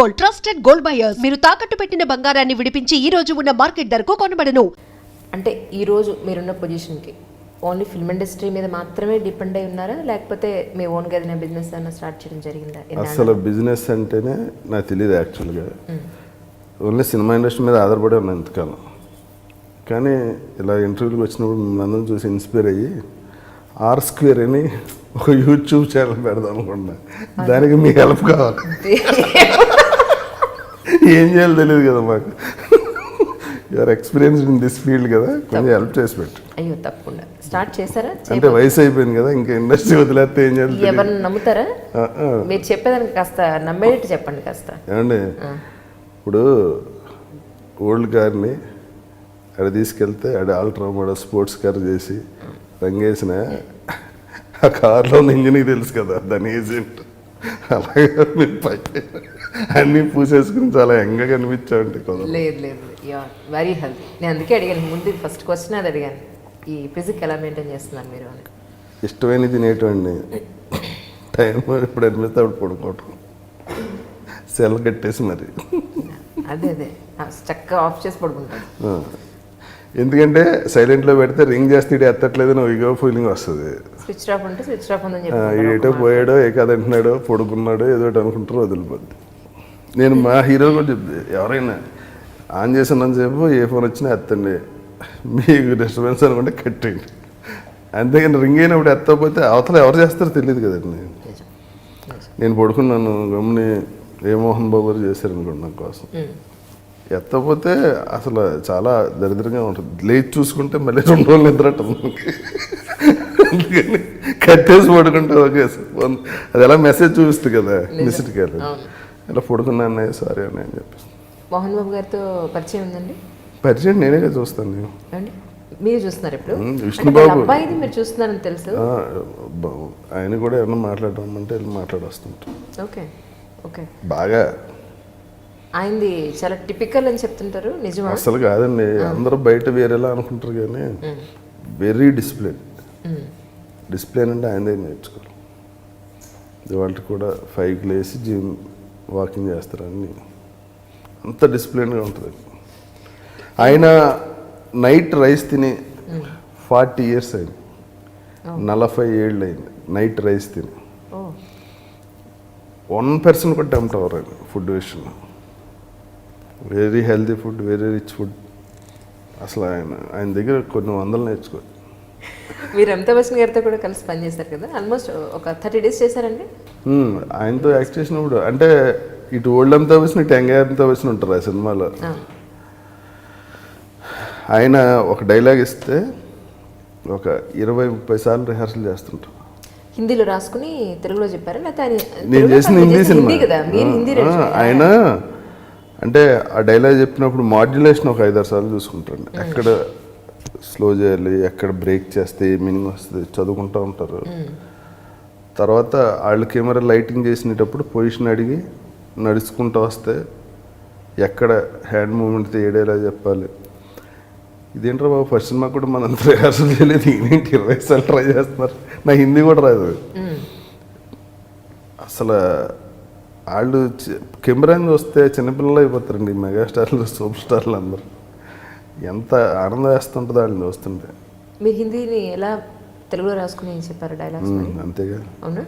Gold trusted gold buyers. మీరు తాకట్టు పెట్టిన బంగారాన్ని విడిపించి ఈ రోజు ఉన్న మార్కెట్ ధరకు కొనబడను. అంటే ఈరోజు మీరున్న పొజిషన్కి ఓన్లీ ఫిల్మ్ ఇండస్ట్రీ మీద మాత్రమే డిపెండ్ అయి ఉన్నారా? లేకపోతే మీ ఓన్గా ఏదైనా బిజినెస్ అన్న స్టార్ట్ చేయడం జరిగిందా? అసలు బిజినెస్ అంటేనే నాకు తెలియదు యాక్చువల్గా ఓన్లీ సినిమా ఇండస్ట్రీ మీద ఆధారపడి ఉన్నాను ఇంతకాలం. కానీ ఇలా ఇంటర్వ్యూకి వచ్చినప్పుడు మిమ్మల్ని అందరం చూసి ఇన్స్పైర్ అయ్యి ఆర్ స్క్వేర్ అని ఒక యూట్యూబ్ ఛానల్ పెడదాం అనుకున్నా దానికి మీ హెల్ప్ కావాలి. ఏం చేయాలో తెలియదు కదా మాకు. Your experience in this field కదా కొంచెం హెల్ప్ చేసి పెట్టు. అయ్యో తప్పకుండా. స్టార్ట్ చేస్తారా అంటే వయసు అయిపోయింది కదా ఇంకా ఇండస్ట్రీ వదిలేస్తే ఏం చేయాలి. ఎవరిని నమ్ముతారా. మీరు చెప్పేదానికి కాస్త నమ్మేటట్టు చెప్పండి కాస్త. ఏమండి? ఇప్పుడు ఓల్డ్ కార్ని అక్కడ తీసుకెళ్తే అక్కడ ఆల్ట్రా మోడల్ స్పోర్ట్స్ కార్ చేసి రంగేసిన ఆ కార్లో ఉన్న ఇంజనీర్ తెలుసు కదా దాని ఏజెంట్ అలాగే మీరు పై అన్నీ పూసేసుకుని చాలా ఎంగగా కనిపించామండి కదా లేదు లేదు. వెరీ హెల్తీ నేను అందుకే అడిగాను ముందు ఫస్ట్ క్వశ్చన్ అది అడిగాను. ఈ ఫిజిక్ ఎలా మెయింటైన్ చేస్తున్నారు మీరు అని. ఇష్టమైనది తినేటువంటి టైం ఇప్పుడు అనిపిస్తే అప్పుడు పడుకోవటం. సెల్ కట్టేసి మరి. అదే అదే. చక్కగా ఆఫ్ చేసి పడుకుంటాను. ఎందుకంటే సైలెంట్లో పెడితే రింగ్ చేస్తే ఇటు ఎత్తట్లేదు నువ్వు ఇగో ఫీలింగ్ వస్తుంది. స్విచ్ ఆఫ్ ఉంటే స్విచ్ ఆఫ్ ఉందని చెప్పి ఏటో పోయాడో ఏ కథ అంటున్నాడో పడుకున్నాడో ఏదో ఒకటి అనుకుంటారో వదిలిపోద్ది. నేను మా హీరో కూడా చెప్తే ఎవరైనా ఆన్ చేసినంతసేపు ఏ ఫోన్ వచ్చినా ఎత్తండి. మీకు డిస్టర్బెన్స్ అనుకుంటే కట్టేయండి. అంతేగాని రింగ్ అయినప్పుడు ఎత్తకపోతే అవతల ఎవరు చేస్తారో తెలియదు కదండి. నేను పడుకున్నాను గమ్ముని ఏ మోహన్ బాబు గారు చేశారు అనుకోండి నా కోసం. ఎత్తపోతే అసలు చాలా దరిద్రంగా ఉంటుంది. లేచి చూసుకుంటే మళ్ళీ రెండు రోజులు నిద్రట అందుకని కట్టేసి పడుకుంటే ఓకే అది ఎలా మెసేజ్ చూపిస్తుంది కదా మిస్డ్ అవును. ఇలా పడుకున్నా అన్నయ్య సారీ అన్నయ్య అని చెప్పేసి. మోహన్ బాబు గారితో పరిచయం ఉందండి? పరిచయం నేనే చూస్తాను నేను. మీరు చూస్తున్నారు ఇప్పుడు? అంటే విష్ణుబాబు. అబ్బాయిది మీరు చూస్తున్నారని తెలుసు. ఆయన కూడా ఏమన్నా మాట్లాడమంటే వెళ్ళి మాట్లాడొస్తుంటాం. Okay okay. బాగా. ఆయనది చాలా టిపికల్ అని చెప్తుంటారు నిజమా? అసలు కాదండి అందరూ బయట వేరేలా అనుకుంటారు కానీ వెరీ డిసిప్లిన్. డిసిప్లిన్ అంటే ఆయన దగ్గర నేర్చుకోవాలి. ఇవాళ కూడా ఫైవ్కి లేసి జిమ్ వాకింగ్ చేస్తారు అన్ని. అంత డిసిప్లిన్గా ఉంటుంది. ఆయన నైట్ రైస్ తిని ఫార్టీ ఇయర్స్ అయింది. నలభై ఏళ్ళు అయింది నైట్ రైస్ తిని. వన్ పర్సన్ కూడా టెంప్ట్ అవ్వరు ఆయన ఫుడ్ విషయంలో. Very healthy food very rich food. అసలు ఆయన ఆయన దగ్గర కొన్ని వందలు నేర్చుకో మీరు అమితాబ్ బచ్చన్ గారితో కూడా కలిసి పనిచేశారు కదా? ఆల్మోస్ట్ ఒక థర్టీ డేస్ చేశారండి. ఆయనతో యాక్ట్ చేసినప్పుడు అంటే ఇటు ఓల్డ్ అంతా వచ్చిన ఇటు యంగ్ అంతా వచ్చిన ఉంటారు ఆ సినిమాలో. ఆయన ఒక డైలాగ్ ఇస్తే ఒక ఇరవై ముప్పై సార్లు రిహార్సల్ చేస్తుంటారు హిందీలో రాసుకుని తెలుగులో చెప్పారా? లేకపోతే నేను చేసిన హిందీ సినిమా. ఆయన అంటే ఆ డైలాగ్ చెప్పినప్పుడు మాడ్యులేషన్ ఒక ఐదారు సార్లు చూసుకుంటారు ఎక్కడ స్లో చేయాలి ఎక్కడ బ్రేక్ చేస్తే మీనింగ్ వస్తుంది చదువుకుంటూ ఉంటారు. తర్వాత వాళ్ళు కెమెరా లైటింగ్ చేసినప్పుడు పొజిషన్ అడిగి నడుచుకుంటూ వస్తే ఎక్కడ హ్యాండ్ మూమెంట్ తీయడేలా చెప్పాలి. ఇదేంట్రా బాబు ఫస్ట్ సినిమా కూడా మనం రిహార్సల్ చేయలేదు ఏంటి ఇరవై సార్లు ట్రై చేస్తున్నారు? నా హిందీ కూడా రాదు. అసలు వాళ్ళు కెమెరాని చూస్తే చిన్నపిల్లలు అయిపోతారండి మెగాస్టార్లు సూపర్ స్టార్లు అందరూ. ఎంత ఆనందం వేస్తుంటుందో వాళ్ళని చూస్తుంటే. మీరు హిందీని ఎలా తెలుగులో రాసుకుని చెప్పారు డైలాగ్స్ అంతేగా. అవునా?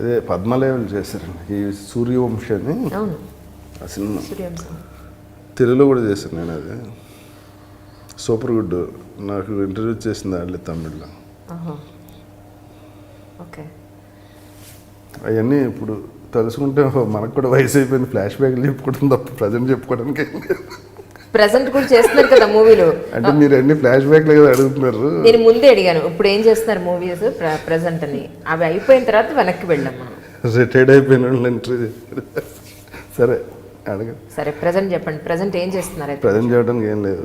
అదే పద్మలేవలు చేశారండి? ఈ సూర్యవంశి అని అవును. ఆ సినిమా. తెలుగులో కూడా చేశాను నేను అది. Super good. నాకు ఇంటర్వ్యూ చేసింది వాళ్ళు తమిళ్ళో. ఓకే. అవన్నీ ఇప్పుడు తలుసుకుంటే మనకు కూడా వయసు అయిపోయింది. ఫ్లాష్ బ్యాక్లు చెప్పుకోవడం తప్ప ప్రజెంట్ చెప్పుకోవడానికి ప్రజెంట్ కూడా చేస్తున్నారు కదా మూవీలు. అంటే మీరు అన్ని ఫ్లాష్ బ్యాక్లు కదా అడుగుతున్నారు. నేను ముందే అడిగాను ఇప్పుడు ఏం చేస్తున్నారు మూవీస్ ప్రజెంట్ అని. అవి అయిపోయిన తర్వాత వెనక్కి వెళ్ళాం మనం. రిటైర్డ్ అయిపోయిన వాళ్ళు చేశారు. సరే అడగ సరే ప్రజెంట్ చెప్పండి. ప్రజెంట్ ఏం చేస్తున్నారు అయితే? ప్రజెంట్ చేయడానికి ఏం లేదు.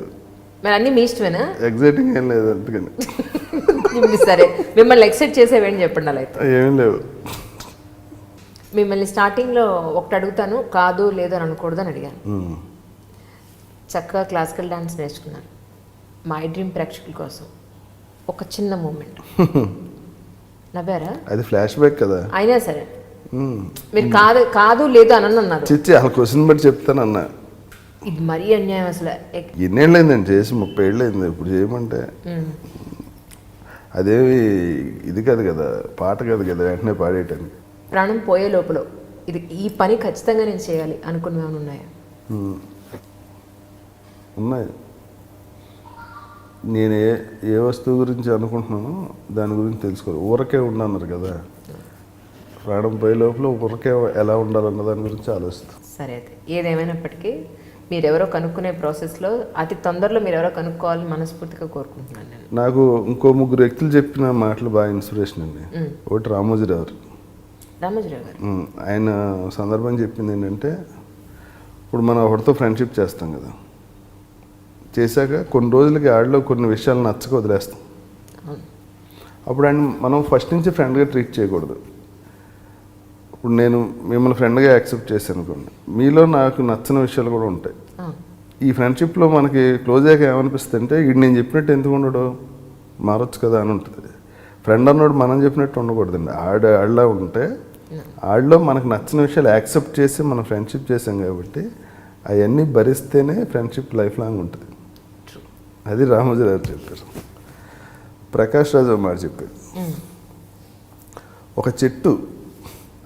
మరి అన్నీ మీ ఇష్టమేనా? ఎగ్జైటింగ్ ఏం లేదు అందుకని. సరే మిమ్మల్ని ఎక్సైట్ చేసేవేంటి చెప్పండి అలా అయితే. ఏం లేవు. మిమ్మల్ని స్టార్టింగ్లో ఒకటి అడుగుతాను కాదు లేదు అని అనకూడదు అని అడిగాను. చక్కగా క్లాసికల్ డాన్స్ నేర్చుకున్నారు. మై డ్రీమ్ ప్రేక్షకుల కోసం. ఒక చిన్న మూమెంట్ నవ్వారా? అది ఫ్లాష్ బ్యాక్ కదా. అయినా సరే. మ్మ్. మీరు కాదు కాదు లేదు అని అన్నారు. చిచ్చి వాళ్ళ క్వశ్చన్ బట్టి చెప్తానన్నా ఇది మరీ అన్యాయం అసలు. ఎక్- ఎన్నేళ్ళు అయిందండి చేసి? ముప్పై ఏళ్ళు అయింది ఇప్పుడు చేయమంటే. ఉమ్. అదేమి ఇది కాదు కదా. పాట కాదు కదా. వెంటనే పాడేయటానికి. ప్రాణం పోయే లోపల. ఇది ఈ పని ఖచ్చితంగా నేను చేయాలి అనుకున్నవి ఉన్నాయా. ఉన్నాయి. నేను ఏ ఏ వస్తువు గురించి అనుకుంటున్నానో దాని గురించి తెలుసుకోవాలి. ఊరకే ఉండన్నారు కదా. ప్రాణం పోయే లోపల ఊరకే ఎలా ఉండాలన్న దాని గురించి ఆలోచిస్తాను సరే అయితే ఏదేమైనప్పటికీ మీరెవరో కనుక్కునే ప్రాసెస్లో అతి తొందరలో మీరెవరో కనుక్కోవాలని మనస్ఫూర్తిగా కోరుకుంటున్నాను నేను. నాకు ఇంకో ముగ్గురు వ్యక్తులు చెప్పిన మాటలు బాగా ఇన్స్పిరేషన్ అండి. ఒకటి రామోజీరావు రామోజీరావు గారు. ఆయన సందర్భం చెప్పింది ఏంటంటే ఇప్పుడు మనం ఒకరితో ఫ్రెండ్షిప్ చేస్తాం కదా. చేశాక కొన్ని రోజులకి ఆడిలో కొన్ని విషయాలు నచ్చక వదిలేస్తాం. అప్పుడు ఆయన మనం ఫస్ట్ నుంచి ఫ్రెండ్గా ట్రీట్ చేయకూడదు. ఇప్పుడు నేను మిమ్మల్ని ఫ్రెండ్గా యాక్సెప్ట్ చేశాను అనుకోండి మీలో నాకు నచ్చని విషయాలు కూడా ఉంటాయి. ఈ ఫ్రెండ్షిప్లో మనకి క్లోజ్ అయ్యాక ఏమనిపిస్తుంది అంటే ఇది నేను చెప్పినట్టు ఎందుకు ఉండడు? మారొచ్చు కదా అని ఉంటుంది. ఫ్రెండ్ అన్నోడు మనం చెప్పినట్టు ఉండకూడదండి. ఆడ ఆడలా ఉంటే ఆడలో మనకు నచ్చిన విషయాలు యాక్సెప్ట్ చేసి మనం ఫ్రెండ్షిప్ చేసాం కాబట్టి అవన్నీ భరిస్తేనే ఫ్రెండ్షిప్ లైఫ్ లాంగ్ ఉంటుంది. అది రామోజీరావు చెప్పారు. ప్రకాష్ రాజు మాట చెప్పారు. ఒక చెట్టు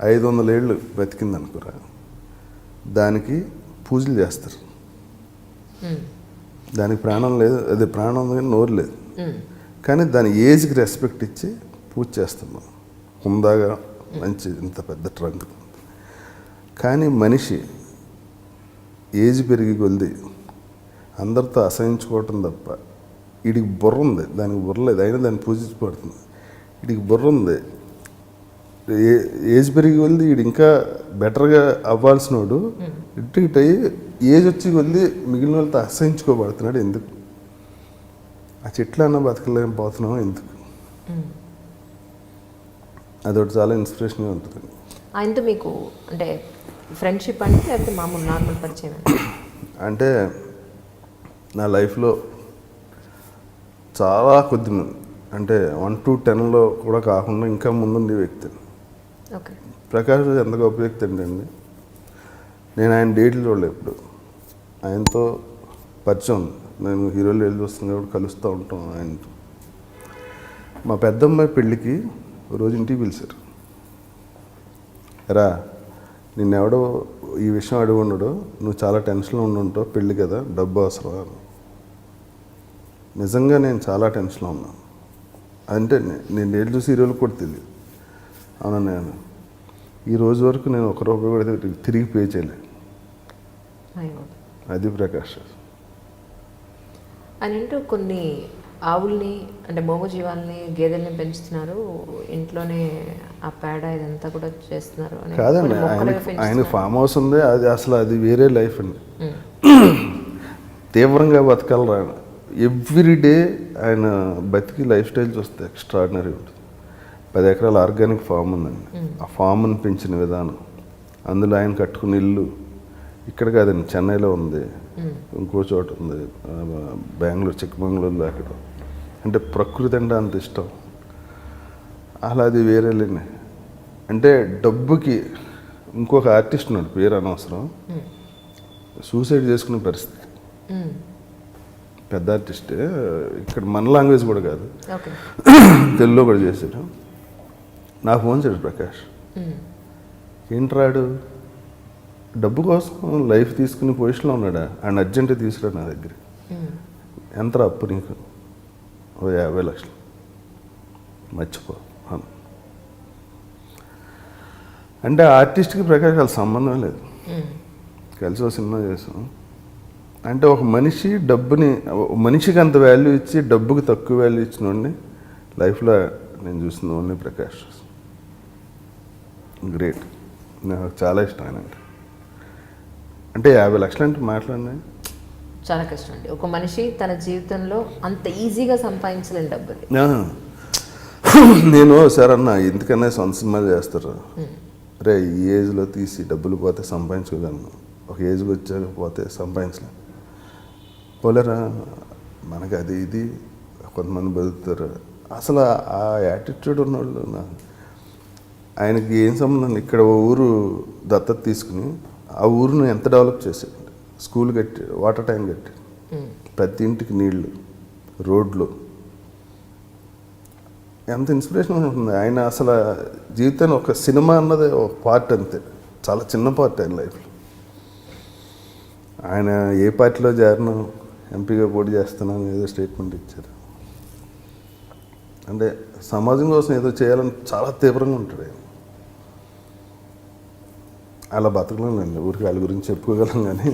ఐదు వందల ఏళ్ళు బతికింది దానికి పూజలు చేస్తారు. దానికి ప్రాణం లేదు అది ప్రాణం ఉంది కానీ నోరు లేదు. కానీ దాని ఏజ్కి రెస్పెక్ట్ ఇచ్చి పూజ చేస్తున్నాం. హుందాగా మంచి ఇంత పెద్ద ట్రంక్. కానీ మనిషి ఏజ్ పెరిగి కొలిది అందరితో అసహించుకోవటం తప్ప వీడికి బుర్ర ఉంది. దానికి బుర్ర లేదు. అయినా దాన్ని పూజించబడుతుంది. వీడికి బుర్ర ఉంది. ఏజ్ పెరిగి కొలిది వీడు ఇంకా బెటర్గా అవ్వాల్సినోడు ఇటు ఇటు అయ్యి ఏజ్ వచ్చి కొలిది మిగిలిన వాళ్ళతో అసహించుకోబడుతున్నాడు. ఎందుకు? ఆ చెట్లన్నా బతకలేం పోతున్నాం ఎందుకు. అదొకటి చాలా ఇన్స్పిరేషన్గా ఉంటుంది. ఆయనతో మీకు అంటే ఫ్రెండ్షిప్ అంటే లేకపోతే మామూలు నార్మల్ పరిచయం అంటే నా లైఫ్లో చాలా కొద్ది మంది అంటే వన్ టు టెన్లో కూడా కాకుండా ఇంకా ముందుండే వ్యక్తి. ఓకే. ప్రకాష్ రాజ్ ఎంత గొప్ప వ్యక్తి అంటే అండి నేను ఆయన డేట్లు చూడలేదు ఇప్పుడు ఆయనతో పరిచయం నేను హీరోలు వెళ్ళి వస్తాను కాబట్టి కలుస్తూ ఉంటాం ఆయనతో. మా పెద్దమ్మాయి పెళ్ళికి రోజు ఇంటికి పిలిచారు. రా నిన్నెవడో ఈ విషయం అడిగి ఉండడు. నువ్వు చాలా టెన్షన్లో ఉండుంటావు పెళ్ళి కదా డబ్బు అవసరం. నిజంగా నేను చాలా టెన్షన్లో ఉన్నాను అంటే నేను డేట్ చూసి హీరోలకు కూడా తెలియదు. అవునా నేను? ఈ రోజు వరకు నేను ఒక రూపాయి కూడా తిరిగి- పే చేయలేదు అది ప్రకాష్. అని అంటూ కొన్ని ఆవుల్ని అంటే మోగు జీవాల్ని గేదెల్ని పెంచుతున్నారు. ఇంట్లోనే ఆ పేడ ఇదంతా కూడా చేస్తున్నారు కాదండి ఆయన. ఫామ్ హౌస్ ఉంది. అది అసలు అది వేరే లైఫ్ అండి. తీవ్రంగా బతకలరా ఎవ్రీ డే ఆయన బతికి లైఫ్ స్టైల్ చూస్తే ఎక్స్ట్రాడినరీ ఉంటుంది. పది ఎకరాల ఆర్గానిక్ ఫామ్ ఉందండి. ఆ ఫామ్ని పెంచిన విధానం. అందులో ఆయన కట్టుకున్న ఇల్లు ఇక్కడ కాదండి చెన్నైలో ఉంది. ఇంకో చోట ఉంది బెంగళూరు చిక్కమంగళూరులో అక్కడ అంటే ప్రకృతి అంటే అంత ఇష్టం. అలా అది వేరేలేండి అంటే డబ్బుకి ఇంకొక ఆర్టిస్ట్ ఉన్నాడు పేరు అనవసరం. సూసైడ్ చేసుకునే పరిస్థితి. పెద్ద ఆర్టిస్టే ఇక్కడ మన లాంగ్వేజ్ కూడా కాదు. తెలుగులో కూడా చేశాడు నాకు ఫోన్ చేయడు ప్రకాష్. ఉమ్. ఏంట్రాడు డబ్బు కోసం లైఫ్ తీసుకునే పొజిషన్లో ఉన్నాడా? అండ్ అర్జెంట్ తీసుకురాడు నా దగ్గర. ఉమ్. ఎంత అప్పు నీకు? ఓ యాభై లక్షలు. మర్చిపో. అంటే ఆర్టిస్ట్కి ప్రకాష్ వాళ్ళ సంబంధం లేదు. ఉమ్. కలిసి ఒక సినిమా చేసాం. అంటే ఒక మనిషి డబ్బుని మనిషికి అంత వాల్యూ ఇచ్చి డబ్బుకి తక్కువ వాల్యూ ఇచ్చిన వాడిని లైఫ్లో నేను చూసిన ఓన్లీ ప్రకాష్ గ్రేట్ నాకు చాలా ఇష్టం ఆయన అంటే. అంటే యాభై లక్షలు అంటే మాట్లాడినాయి. చాలా కష్టం అండి. ఒక మనిషి తన జీవితంలో అంత ఈజీగా సంపాదించలేని డబ్బు అది నేను సార్ అన్న ఎందుకన్నా సొంత సినిమాలు చేస్తారు? రే ఈ ఏజ్లో తీసి డబ్బులు పోతే సంపాదించుకోగలను. ఒక ఏజ్కి వచ్చాక పోతే సంపాదించలేను పోలేరా? మనకి అది ఇది కొంతమంది బతుకుతారు. అసలు ఆ యాటిట్యూడ్ ఉన్నవాళ్ళు ఆయనకి ఏం సంబంధం? ఇక్కడ ఓ ఊరు దత్తత తీసుకుని ఆ ఊరును ఎంత డెవలప్ చేశాడు స్కూల్ కట్టి వాటర్ ట్యాంక్ కట్టి ప్రతి ఇంటికి నీళ్ళు రోడ్లు. ఎంత ఇన్స్పిరేషన్ ఉంటుంది. ఆయన అసలు జీవితాన్ని ఒక సినిమా అన్నది ఒక పార్ట్ అంతే. చాలా చిన్న పార్ట్ ఆయన లైఫ్లో. ఆయన ఏ పార్టీలో చేరను ఎంపీగా పోటీ చేస్తున్నాను ఏదో స్టేట్మెంట్ ఇచ్చారు. అంటే సమాజం కోసం ఏదో చేయాలని చాలా తీవ్రంగా ఉంటాడు ఆయన. అలా బతకలేనండి ఊరికి వాళ్ళ గురించి చెప్పుకోగలం కానీ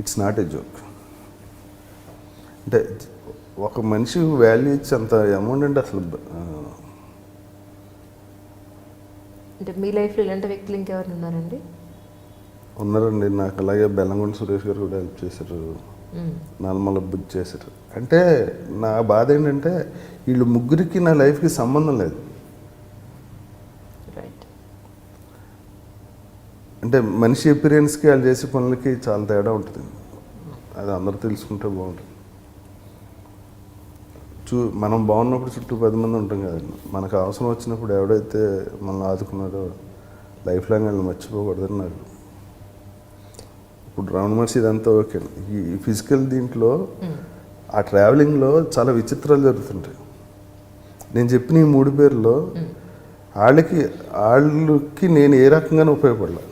ఇట్స్ నాట్ ఏ జోక్ అంటే ఒక మనిషి వాల్యూ ఇచ్చి అంత అమౌంట్ అంటే అసలు అంటే మీ లైఫ్లో ఇలాంటి వ్యక్తులు ఇంకెవరు ఉన్నారండి? ఉన్నారండి. నాకు అలాగే బెల్లంకొండ సురేష్ గారు కూడా హెల్ప్ చేశారు. నల్మల బుద్ధి చేశారు అంటే నా బాధ ఏంటంటే వీళ్ళు ముగ్గురికి నా లైఫ్కి సంబంధం లేదు. అంటే మనిషి ఎపీరియన్స్కి వాళ్ళు చేసే పనులకి చాలా తేడా ఉంటుంది. అది అందరూ తెలుసుకుంటే బాగుంటుంది. చూ మనం బాగున్నప్పుడు చుట్టూ పది మంది ఉంటాం కదండి మనకు అవసరం వచ్చినప్పుడు ఎవడైతే మనల్ని ఆదుకున్నాడో లైఫ్ లాంగ్ వాళ్ళని మర్చిపోకూడదని నాకు ఇప్పుడు రమణ మహర్షి ఇదంతా ఓకే. ఈ ఫిజికల్ దీంట్లో ఆ ట్రావెలింగ్లో చాలా విచిత్రాలు జరుగుతుంటాయి. నేను చెప్పిన ఈ మూడు పేర్లో వాళ్ళకి వాళ్ళకి నేను ఏ రకంగానే ఉపయోగపడలే.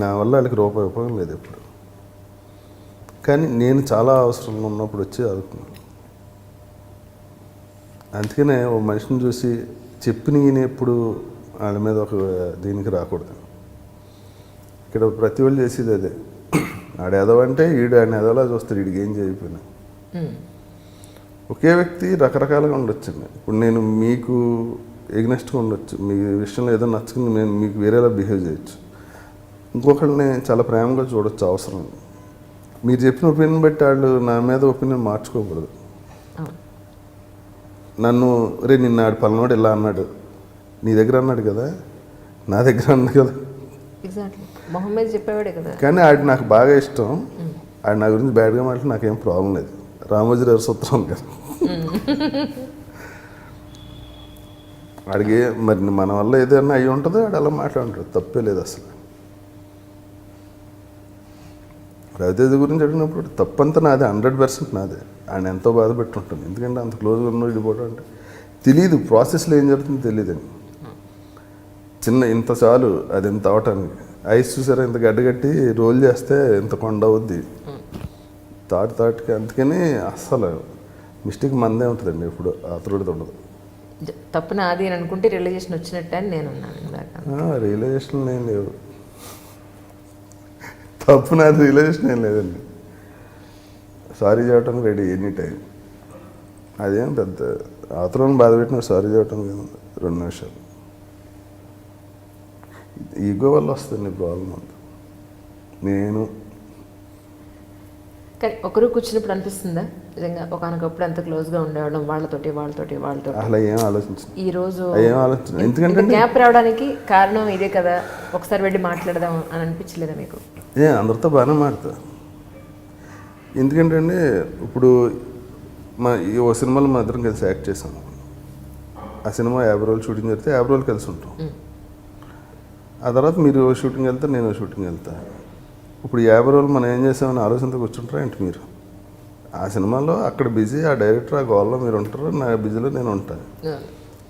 నా వల్ల వాళ్ళకి రూపాయి ఉపయోగం లేదు ఎప్పుడు. కానీ నేను చాలా అవసరంలో ఉన్నప్పుడు వచ్చి ఆదుకున్నాను అందుకనే ఓ మనిషిని చూసి చెప్పిన ఈయన ఎప్పుడు వాళ్ళ మీద ఒక దీనికి రాకూడదు. ఇక్కడ ప్రతి వాళ్ళు చేసేది అదే. ఆడ ఎదవంటే ఈడు ఆయన ఎదవలా చూస్తాడు వీడికి ఏం చేయకపోయినా. మ్మ్. ఒకే వ్యక్తి రకరకాలుగా ఉండొచ్చండి. ఇప్పుడు నేను మీకు ఎగ్నెస్ట్గా ఉండొచ్చు. మీ విషయంలో ఏదో నచ్చుకుని నేను మీకు వేరేలా బిహేవ్ చేయొచ్చు. ఇంకొకరిని చాలా ప్రేమగా చూడొచ్చు అవసరం మీరు చెప్పిన ఒపీనియన్ బట్టి వాళ్ళు నా మీద ఒపీనియన్ మార్చుకోకూడదు. నన్ను రే నిన్న ఆడు పలనాడు ఇలా అన్నాడు. నీ దగ్గర అన్నాడు కదా? నా దగ్గర అన్నాడు కదా? ఎగ్జాక్ట్లీ మొహమ్మద్ చెప్పేవాడే కదా. కానీ ఆడు నాకు బాగా ఇష్టం. ఆడు నా గురించి బ్యాడ్గా మాట్లాడి నాకేం ప్రాబ్లం లేదు. రామోజీ రావు సూత్రం కదా. అడిగే మరి మన వల్ల ఏదైనా అయ్యి ఉంటుందో ఆడు అలా మాట్లాడుతాడు. తప్పే లేదు అసలు. రవితేజ గురించి అడిగినప్పుడు తప్పంతా నాదే హండ్రెడ్ పర్సెంట్ నాదే. ఆయన ఎంతో బాధ పెట్టుంటాను. ఎందుకంటే అంత క్లోజ్గా ఉన్న ఇడిపోవడం అంటే తెలియదు ప్రాసెస్లో ఏం జరుగుతుందో తెలియదండి చిన్న ఇంత చాలు అది ఇంత అవటానికి. ఐస్ చూసారా? ఇంత గడ్డగట్టి రోల్ చేస్తే ఇంత కొండ అవుద్ది. తాటి తాటికి అందుకని అస్సలు మిస్టేక్ మందే ఉంటుందండి ఎప్పుడు అతరుడిది ఉండదు. తప్పు నాది అని అనుకుంటే రియలైజేషన్ వచ్చినట్టే అని నేను రియలైజేషన్ ఏం లేవు తప్పు నాది రియలైజేషన్ ఏం లేదండి. సారీ చెప్పడానికి రెడీ ఎనీ టైం. అదేం పెద్ద ఆతరం బాధ పెట్టిన సారీ ఏముంది? రెండు నిమిషాలు. ఈగో వల్ల వస్తుంది ప్రాబ్లం అంతా. నేను కానీ ఒకరు కూర్చున్నప్పుడు అనిపిస్తుందా? నిజంగా ఒకనొకప్పుడు ఎంత క్లోజ్గా ఉండేవాళ్ళం వాళ్ళతోటి వాళ్ళతోటి వాళ్ళతోటి. అసలు ఏం ఆలోచించను. ఈ రోజు ఏం ఆలోచన ఎందుకంటే గ్యాప్ రావడానికి కారణం ఇదే కదా. ఒకసారి వెళ్ళి మాట్లాడదాం అని అనిపించలేదా మీకు? ఏ అందరితో బాగానే మాడతా ఎందుకంటే అండి ఇప్పుడు మా ఈ ఓ సినిమాలో మా ఇద్దరం కలిసి యాక్ట్ చేసాం. ఆ సినిమా యాభై రోజులు షూటింగ్ జరిగితే యాభై రోజులు కలిసి ఉంటాం. ఆ తర్వాత మీరు షూటింగ్ వెళ్తే నేను షూటింగ్ వెళ్తా. ఇప్పుడు యాభై రోజులు మనం ఏం చేసామని ఆలోచనతో కూర్చుంటారా ఏంటి మీరు? ఆ సినిమాలో అక్కడ బిజీ ఆ డైరెక్టర్ ఆ గోల్లో మీరు ఉంటారు నా బిజీలో నేను ఉంటాను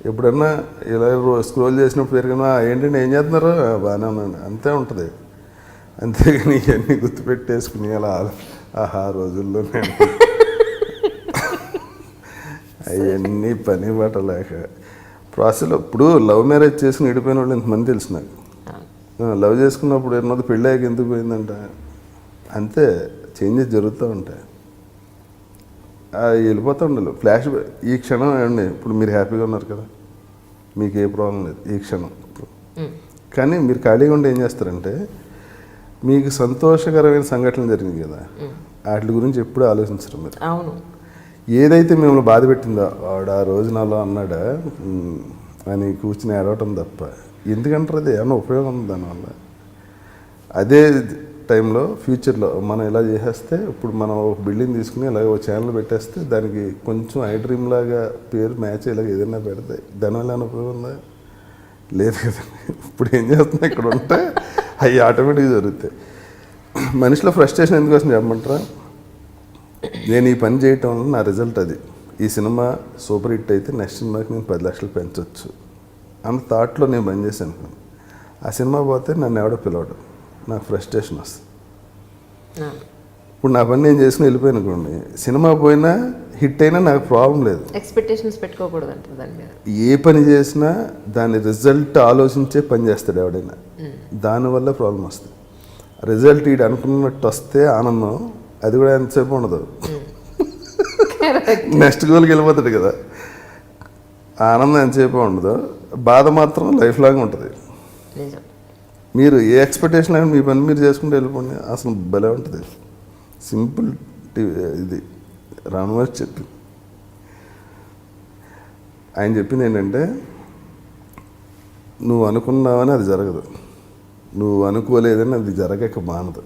ఎప్పుడన్నా ఇలా స్క్రోల్ చేసినప్పుడు పెరిగినా ఏంటంటే ఏం చేస్తున్నారు? "ఆ, బాగానే ఉన్నాను. అంతే ఉంటుంది. అంతేగాని ఇవన్నీ గుర్తుపెట్టేసుకుని అలా ఆహా రోజుల్లో నేను అవన్నీ పని బాట లేక ప్రాసెస్లో ఇప్పుడు లవ్ మ్యారేజ్ చేసుకుని విడిపోయిన వాళ్ళు ఇంతమంది తెలుసు నాకు? అవును. లవ్ చేసుకున్నప్పుడు ఎన్నోది పెళ్ళాక ఎందుకు పోయిందంట? అంతే చేంజెస్ జరుగుతూ ఉంటాయి. వెళ్ళిపోతూ ఉండాలి. ఫ్లాష్. ఈ క్షణం ఏమండి ఇప్పుడు మీరు హ్యాపీగా ఉన్నారు కదా. మీకు ఏ ప్రాబ్లం లేదు ఈ క్షణం ఇప్పుడు. కానీ మీరు ఖాళీగా ఉండి ఏం చేస్తారంటే మీకు సంతోషకరమైన సంఘటనలు జరిగింది కదా. వాటి గురించి ఎప్పుడు ఆలోచించరు మీరు. అవును. ఏదైతే మిమ్మల్ని బాధ పెట్టిందో ఆవిడ ఆ రోజు నాలో అన్నాడా? అని కూర్చుని ఏడవటం తప్ప ఎందుకంటారు అది ఏమైనా ఉపయోగం ఉంది దానివల్ల అదే టైంలో ఫ్యూచర్లో మనం ఇలా చేసేస్తే ఇప్పుడు మనం ఒక బిల్డింగ్ తీసుకుని ఇలాగ ఒక ఛానల్ పెట్టేస్తే దానికి కొంచెం ఐ డ్రీమ్ లాగా పేరు మ్యాచ్ ఇలాగ ఏదైనా పెడితే దానివల్ల ఏమైనా ఉపయోగం ఉందా? లేదు కదా. ఇప్పుడు ఏం చేస్తున్నా ఇక్కడ ఉంటే అవి ఆటోమేటిక్గా జరుగుతాయి. మనిషిలో ఫ్రస్ట్రేషన్ ఎందుకోసం చెప్పమంటారా? నేను ఈ పని చేయటం వల్ల నా రిజల్ట్ అది. ఈ సినిమా సూపర్ హిట్ అయితే నెక్స్ట్ సినిమాకి నేను పది లక్షలు పెంచవచ్చు అన్న థాట్లో నేను పని చేశాను. ఆ సినిమా పోతే నన్ను ఎవడో పిలవడు. నాకు ఫ్రస్ట్రేషన్ వస్తుంది. ఇప్పుడు నా పని నేను చేసుకుని వెళ్ళిపోయాను అనుకోండి సినిమా పోయినా హిట్ అయినా నాకు ప్రాబ్లం లేదు. ఎక్స్పెక్టేషన్స్ పెట్టుకోకూడదు అంటారు దాని మీద. ఏ పని చేసినా దాని రిజల్ట్ ఆలోచించే పని చేస్తాడు ఎవడైనా. దానివల్ల ప్రాబ్లం వస్తుంది. రిజల్ట్ ఈడు అనుకున్నట్టు వస్తే ఆనందం అది కూడా ఎంతసేపు ఉండదు. నెక్స్ట్ గోల్కి వెళ్ళిపోతాడు కదా. ఆనందం ఎంతసేపు ఉండదు బాధ మాత్రం లైఫ్ లాంగ్ ఉంటుంది. మీరు ఏ ఎక్స్పెక్టేషన్ లేకుండా మీ పని మీరు చేసుకుంటూ వెళ్ళిపోండి. అసలు భలే ఉంటుంది. సింపుల్ ఇది. రామవారి చెప్పి. ఆయన చెప్పింది ఏంటంటే నువ్వు అనుకున్నావని అది జరగదు. నువ్వు అనుకోలేదని అది జరగక మానదు.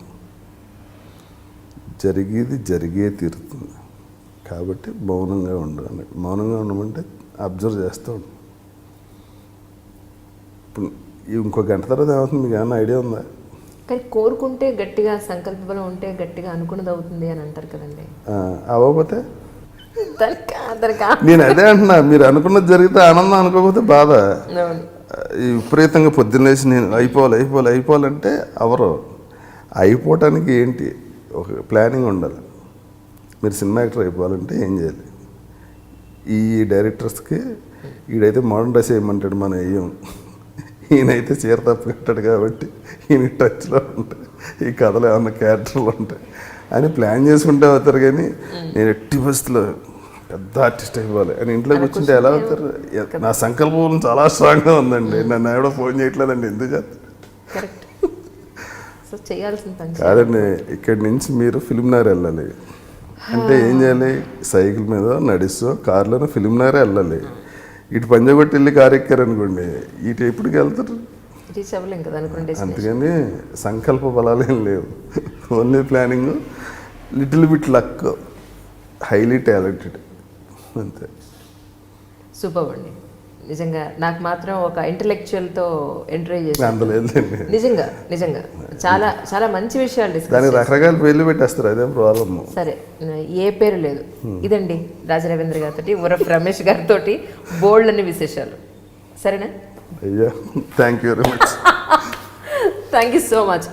జరిగేది జరిగే తీరుతుంది. కాబట్టి మౌనంగా ఉండు అన్నట్టు మౌనంగా ఉండమంటే అబ్జర్వ్ చేస్తూ ఉండు ఇప్పుడు ఇంకో గంట తర్వాత ఏమవుతుంది? మీకు ఏమైనా ఐడియా ఉందా? కానీ కోరుకుంటే గట్టిగా సంకల్ప బలం ఉంటే గట్టిగా అనుకున్నది అవుతుంది అని అంటారు కదండి. అవ్వకపోతే? నేను అదే అంటున్నా మీరు అనుకున్నది జరిగితే ఆనందం అనుకోకపోతే బాధ. విపరీతంగా పొద్దున్నేసి నేను అయిపోవాలి అయిపోవాలి అయిపోవాలంటే అవరు. అయిపోవటానికి ఏంటి? ఒక ప్లానింగ్ ఉండాలి. మీరు సినిమా యాక్టర్ అయిపోవాలంటే ఏం చేయాలి? ఈ డైరెక్టర్స్కి ఈడైతే మోడర్న్ డ్రెస్ వేయమంటాడు మనం వేయం ఈయనైతే చీర తప్పు కట్టాడు కాబట్టి ఈయన టచ్లో ఉంటాయి ఈ కథలో ఏమన్నా క్యారెక్టర్లు ఉంటాయి. అని ప్లాన్ చేసుకుంటే అవుతారు కానీ నేను ఎట్టి పరిస్థితిలో పెద్ద ఆర్టిస్ట్ అయిపోవాలి. అని ఇంట్లో కూర్చుంటే ఎలా అవుతారు? నా సంకల్పం చాలా స్ట్రాంగ్గా ఉందండి. నన్ను ఎవడో ఫోన్ చేయట్లేదండి. ఎందుకు చేస్తారు. కాదండి ఇక్కడి నుంచి మీరు ఫిలింనగర్ వెళ్ళాలి. అంటే ఏం చేయాలి? సైకిల్ మీద నడుస్తూ కారులోనే ఫిలింనగర్ వెళ్ళాలి. ఇటు పంజాగొట్టి వెళ్ళి కారు ఎక్కారనుకోండి ఇటు ఎప్పటికి వెళ్తారు? అందుకని సంకల్ప బలాలు ఏం లేవు. Only planning little bit luck highly talented అంతే. సూపర్ అండి. నిజంగా నాకు మాత్రం ఒక ఇంటలెక్చువల్తో ఎంట్రీ చేసి నిజంగా నిజంగా. చాలా చాలా మంచి విషయాలు డిస్కస్ దానికి రకరకాల పేర్లు పెట్టేస్తారు అదేం ప్రాబ్లమ్ సరే ఏ పేరు లేదు. ఇదండి రాజరవీంద్ర గారితో ఉరఫ్ రమేష్ గారితో బోల్డ్ అని విశేషాలు. సరేనా? అయ్యా thank you very much thank you so much